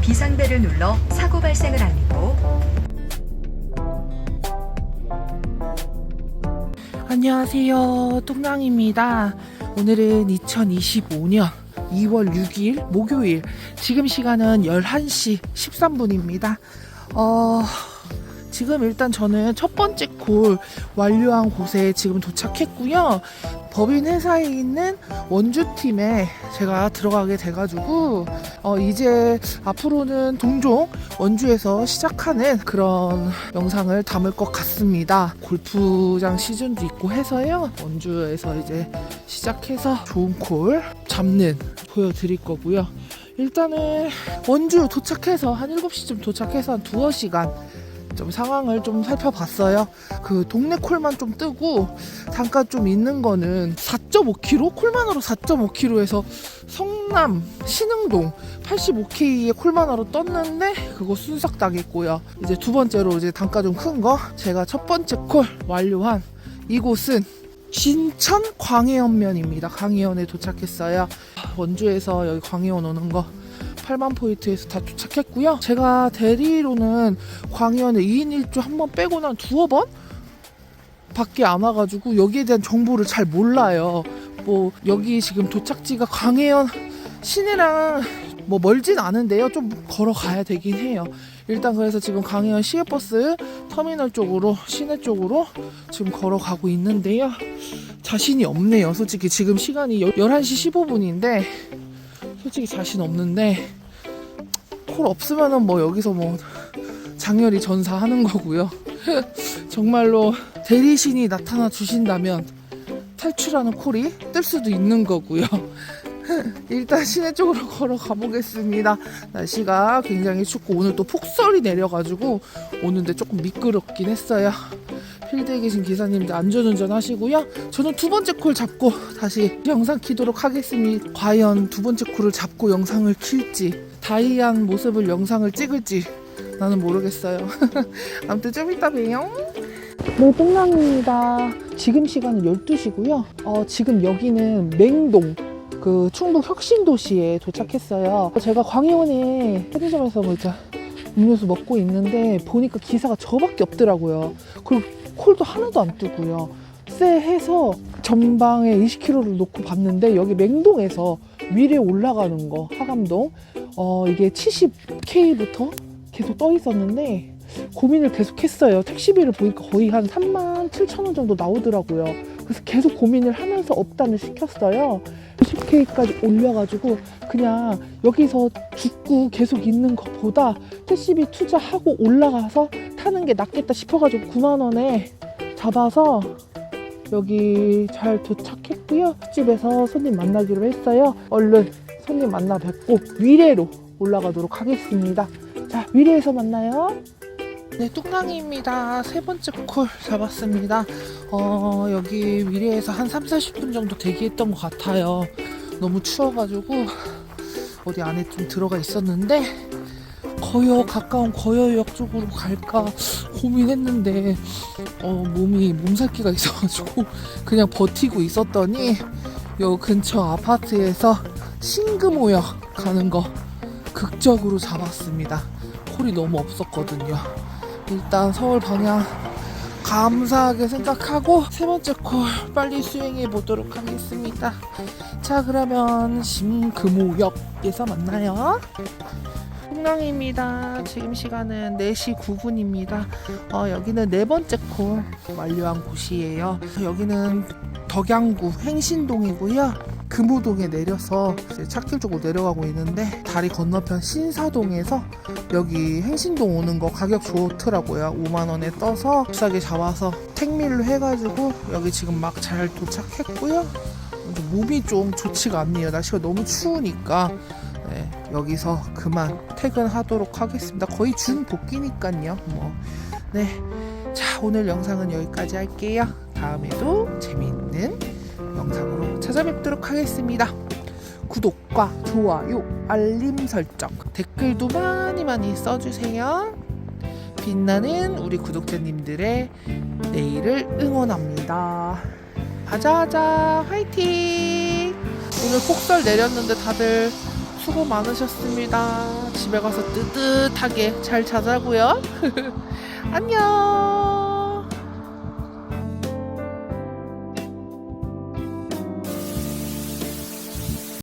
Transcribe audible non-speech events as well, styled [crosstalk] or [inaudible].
비상벨을 눌러 사고 발생을 알리고 안녕하세요. 뚱랑입니다. 오늘은 2025년 2월 6일 목요일. 지금 시간은 11시 13분입니다. 어, 지금 일단 저는 첫 번째 콜 완료한 곳에 지금 도착했고요. 법인 회사에 있는 원주팀에 제가 들어가게 돼가지고, 어, 이제 앞으로는 종종 원주에서 시작하는 그런 영상을 담을 것 같습니다. 골프장 시즌도 있고 해서요. 원주에서 이제 시작해서 좋은 콜 잡는 보여드릴 거고요. 일단은 원주 도착해서 한 7시쯤 도착해서 한 두어 시간 좀 상황을 좀 살펴봤어요. 그 동네 콜만 좀 뜨고 잠깐 좀 있는 거는 4.5km 콜만으로 4.5km에서 성남 신흥동 85K의 콜만으로 떴는데 그거 순삭 당했고요. 이제 두 번째로 이제 단가 좀 큰 거 제가 첫 번째 콜 완료한 이곳은 신천 광해연면입니다. 광해연에 도착했어요. 원주에서 여기 광해연 오는 거 8만 포인트에서 다 도착했고요. 제가 대리로는 광해연에 2인 1조 한 번 빼고는 한 두어 번? 밖에 안 와가지고 여기에 대한 정보를 잘 몰라요. 뭐 여기 지금 도착지가 광해연 시내랑 뭐 멀진 않은데요. 좀 걸어가야 되긴 해요. 일단 그래서 지금 광해연 시외버스 터미널 쪽으로 시내 쪽으로 지금 걸어가고 있는데요. 자신이 없네요. 솔직히 지금 시간이 11시 15분인데 솔직히 자신 없는데 콜 없으면은 뭐 여기서 뭐 장렬히 전사하는 거고요. [laughs] 정말로 대리신이 나타나 주신다면 탈출하는 콜이 뜰 수도 있는 거고요. [laughs] 일단 시내 쪽으로 걸어가 보겠습니다. 날씨가 굉장히 춥고 오늘 또 폭설이 내려가지고 오는데 조금 미끄럽긴 했어요. 필드에 계신 기사님들 안전운전 하시고요. 저는 두 번째 콜 잡고 다시 영상 키도록 하겠습니다. 과연 두 번째 콜을 잡고 영상을 킬지 다이한 모습을 영상을 찍을지 나는 모르겠어요. [laughs] 아무튼 좀 이따 봬요. 네, 똥남입니다. 지금 시간은 12시고요. 어, 지금 여기는 맹동 그 충북 혁신도시에 도착했어요. 제가 광해원에 편의점에서 뭐 이제 음료수 먹고 있는데 보니까 기사가 저밖에 없더라고요. 그리고 콜도 하나도 안 뜨고요. 쎄해서 전방에 20km를 놓고 봤는데 여기 맹동에서 위례 올라가는 거 하감동 어 이게 70k부터 계속 떠 있었는데 고민을 계속 했어요. 택시비를 보니까 거의 한 3만 7천 원 정도 나오더라고요. 그래서 계속 고민을 하면서 업단을 시켰어요. 10K까지 올려가지고 그냥 여기서 죽고 계속 있는 것보다 택시비 투자하고 올라가서 타는 게 낫겠다 싶어가지고 9만 원에 잡아서 여기 잘 도착했고요. 집에서 손님 만나기로 했어요. 얼른 손님 만나 뵙고 위례로 올라가도록 하겠습니다. 자, 위례에서 만나요. 네, 뚝랑이입니다. 세 번째 콜 잡았습니다. 어, 여기 위례에서 한 3, 40분 정도 대기했던 것 같아요. 너무 추워가지고 어디 안에 좀 들어가 있었는데 거여 가까운 거여역 쪽으로 갈까 고민했는데 어, 몸이 몸살기가 있어가지고 그냥 버티고 있었더니 요 근처 아파트에서 신금호역 가는 거 극적으로 잡았습니다. 콜이 너무 없었거든요. 일단 서울 방향 감사하게 생각하고 세 번째 콜 빨리 수행해 보도록 하겠습니다. 자 그러면 신금호역에서 만나요. 풍랑입니다. 지금 시간은 4시 9분입니다. 어, 여기는 네 번째 콜 완료한 곳이에요. 여기는 덕양구 행신동이고요. 금호동에 내려서 찾길 쪽으로 내려가고 있는데 다리 건너편 신사동에서 여기 행신동 오는 거 가격 좋더라고요. 5만 원에 떠서 비싸게 잡아서 택밀로 해가지고 여기 지금 막 잘 도착했고요. 좀 몸이 좀 좋지가 않네요. 날씨가 너무 추우니까 네, 여기서 그만 퇴근하도록 하겠습니다. 거의 준 복귀니까요. 뭐 네. 자 오늘 영상은 여기까지 할게요. 다음에도 재미있는 영상으로 찾아뵙도록 하겠습니다. 구독과 좋아요, 알림 설정, 댓글도 많이 많이 써주세요. 빛나는 우리 구독자님들의 내일을 응원합니다. 아자아자 화이팅! 오늘 폭설 내렸는데 다들 수고 많으셨습니다. 집에 가서 뜨뜻하게 잘 자자고요. [laughs] 안녕.